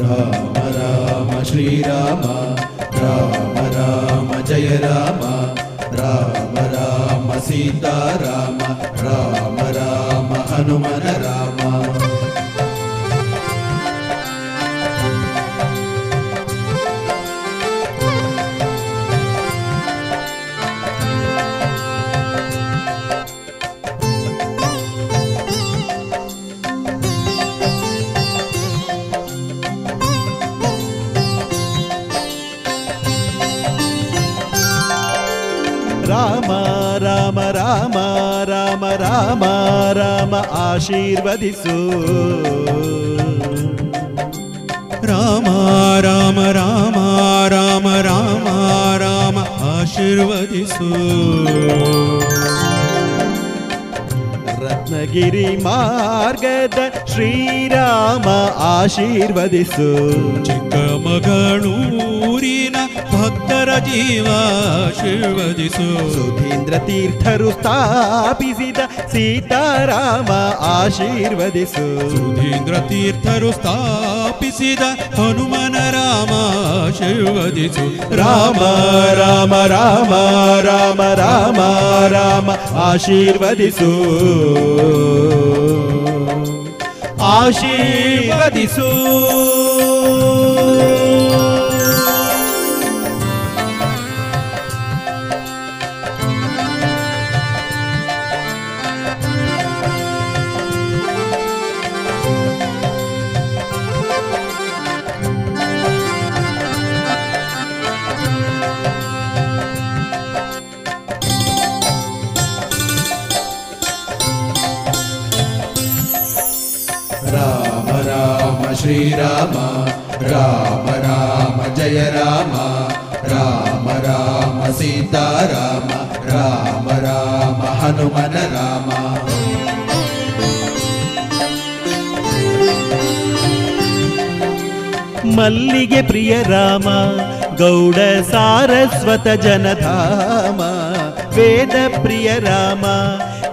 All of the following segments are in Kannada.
राम राम श्रीराम राम राम जय राम राम राम सीताराम राम राम राम राम राम आशीर्वदि राम राम राम राम राम राम आशीर्वदिसु। ರತ್ನಗಿರಿ ಮಾರ್ಗದ ಶ್ರೀರಾಮ ಆಶೀರ್ವದಿಸು. ಚಿಕ್ಕಮಗಳೂರಿನ ಭಕ್ತರ ಜೀವ ಆಶೀರ್ವದಿಸು ಸುಧೀಂದ್ರ ತೀರ್ಥರು ಸ್ಥಾಪಿಸಿದ ಸೀತಾರಾಮ ಆಶೀರ್ವದಿಸು. ಸುಧೀಂದ್ರ ತೀರ್ಥರು ಸ್ಥಾಪಿಸಿದ ಹನುಮನ ರಾಮ ಆಶೀರ್ವದಿಸು. ರಾಮ ರಾಮ ರಾಮ ರಾಮ ರಾಮ ರಾಮ ಆಶೀರ್ವದಿಸು. ಆಶೀರ್ವದಿಸು. ರಾಮ ಶ್ರೀರಾಮ ರಾಮ ರಾಮ ಜಯ ರಾಮ ರಾಮ ರಾಮ ಸೀತಾರಾಮ ರಾಮ ರಾಮ ಹನುಮನ ರಾಮ ಮಲ್ಲಿಗೆ ಪ್ರಿಯ ರಾಮ ಗೌಡ ಸಾರಸ್ವತ ಜನಧಾಮ ವೇದ ಪ್ರಿಯ ರಾಮ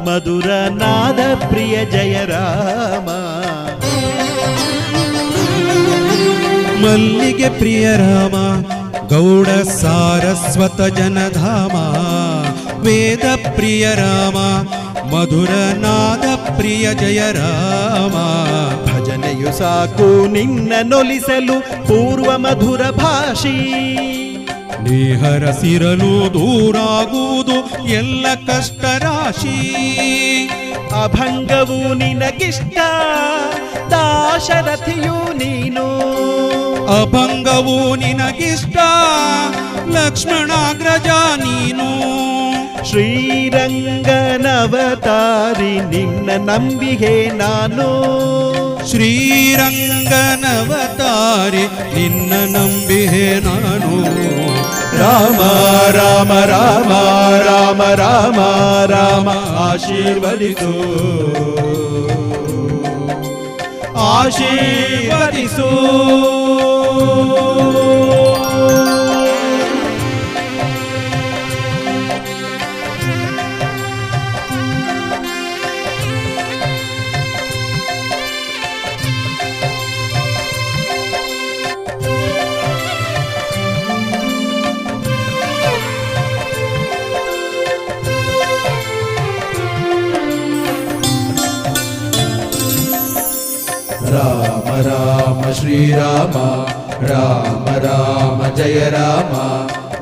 ಮಧುರ ನಾದ ಪ್ರಿಯ ಜಯ ರಾಮ ಮಲ್ಲಿಗೆ ಪ್ರಿಯ ರಾಮ ಗೌಡ ಸಾರಸ್ವತ ಜನಧಾಮ. ವೇದ ಪ್ರಿಯ ರಾಮ ಮಧುರ ನಾದ ಪ್ರಿಯ ಜಯ ರಾಮ. ಭಜನೆಯು ಸಾಕು ನಿನ್ನ ನೊಲಿಸಲು ಪೂರ್ವ ಮಧುರ ಭಾಷಿ. ನೀಹರಸಿರಲು ದೂರಾಗುವುದು ಎಲ್ಲ ಕಷ್ಟ ರಾಶಿ. ಅಭಂಗವು ನಿನಗಿಷ್ಟ ದಾಶರಥಿಯು ನೀನು. ಅಭಂಗವು ನಿನಗಿಷ್ಟ ಲಕ್ಷ್ಮಣಾಗ್ರಜ ನೀನು. ಶ್ರೀರಂಗನವತಾರಿ ನಿನ್ನ ನಂಬಿಗೆ ನಾನು. ಶ್ರೀರಂಗನವತಾರಿ ನಿನ್ನ ನಂಬಿಗೆ ನಾನು. రామ రామ రామ రామ రామ రామ ఆశీర్వదితో ఆశీర్వదితో శ్రీరామ రామ రామ జయ రామ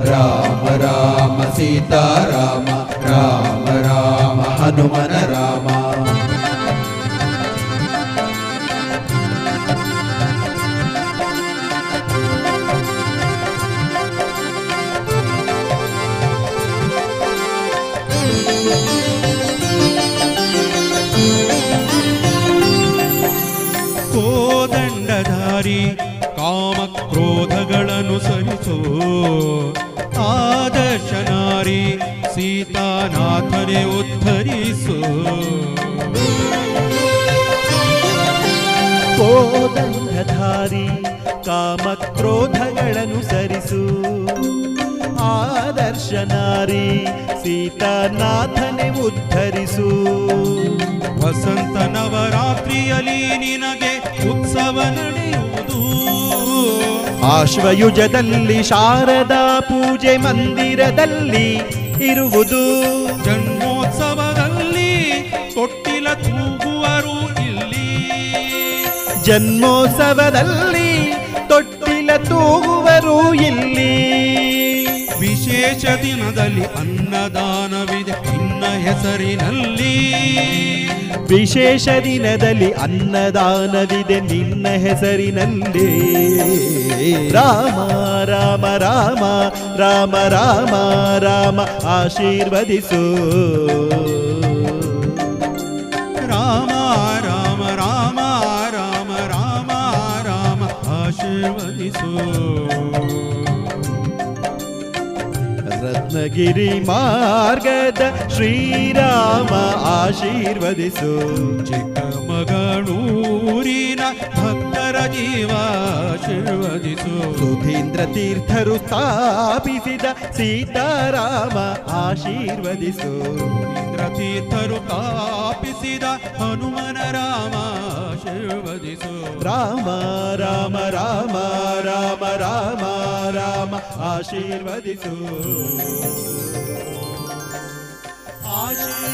రామ రామ సీతారామ రామ రామ హనుమన రామ. ಕ್ರೋಧಗಳನ್ನು ಆದರ್ಶ ನಾರಿ ಸೀತಾನಾಥನೆ ಉದ್ಧರಿಸೋ. ಕೋದಂಡಧಾರಿ ಕಾಮಕ್ರೋಧಗಳನುಸರಿಸು. ಆದರ್ಶ ನಾರಿ ಆದರ್ಶನಾರಿ ಸೀತಾನಾಥನೆ ಉದ್ಧರಿಸು. ವಸಂತ ನವರಾತ್ರಿಯಲ್ಲಿ ನಿನಗೆ ಉತ್ಸವ ನಡೆಯುವುದು. ಆಶ್ವಯುಜದಲ್ಲಿ ಶಾರದಾ ಪೂಜೆ ಮಂದಿರದಲ್ಲಿ ಇರುವುದು. ಜನ್ಮೋತ್ಸವದಲ್ಲಿ ತೊಟ್ಟಿಲ ತೂಗುವರು ಇಲ್ಲಿ. ಜನ್ಮೋತ್ಸವದಲ್ಲಿ ತೊಟ್ಟಿಲ ತೂಗುವರು ಇಲ್ಲಿ. ವಿಶೇಷ ದಿನದಲ್ಲಿ ಅನ್ನದಾನವಿದೆ. ನಿನ್ನ ಹೆಸರಿನಲ್ಲಿ ವಿಶೇಷ ದಿನದಲ್ಲಿ ಅನ್ನದಾನವಿದೆ. ನಿನ್ನ ಹೆಸರಿನಲ್ಲಿ. ರಾಮ ರಾಮ ರಾಮ ರಾಮ ರಾಮ ರಾಮ ಆಶೀರ್ವದಿಸು. ರಾಮ ರಾಮ ರಾಮ ರಾಮ ರಾಮ ರಾಮ ಆಶೀರ್ವದಿಸು. ರತ್ನಗಿರಿ ಮಾರ್ಗದ ಶ್ರೀರಾಮ ಆಶೀರ್ವದಿಸು ಚಿಕ್ಕಮಗಳೂರಿನ ಭಕ್ತರ ಜೀವ ಆಶೀರ್ವದಿಸು ಸುಧೀಂದ್ರ ತೀರ್ಥರು ಸ್ಥಾಪಿಸಿದ ಸೀತಾರಾಮ ಆಶೀರ್ವದಿಸು ಇಂದ್ರ ತೀರ್ಥರು ತಾಪಿಸಿದ ಹನುಮನ ರಾಮ ಆಶೀರ್ವದಿಸು ರಾಮ ರಾಮ ರಾಮ ರಾಮ ರಾಮ ರಾಮ ಆಶೀರ್ವದಿಸು ಆಶೀರ್ವದಿಸು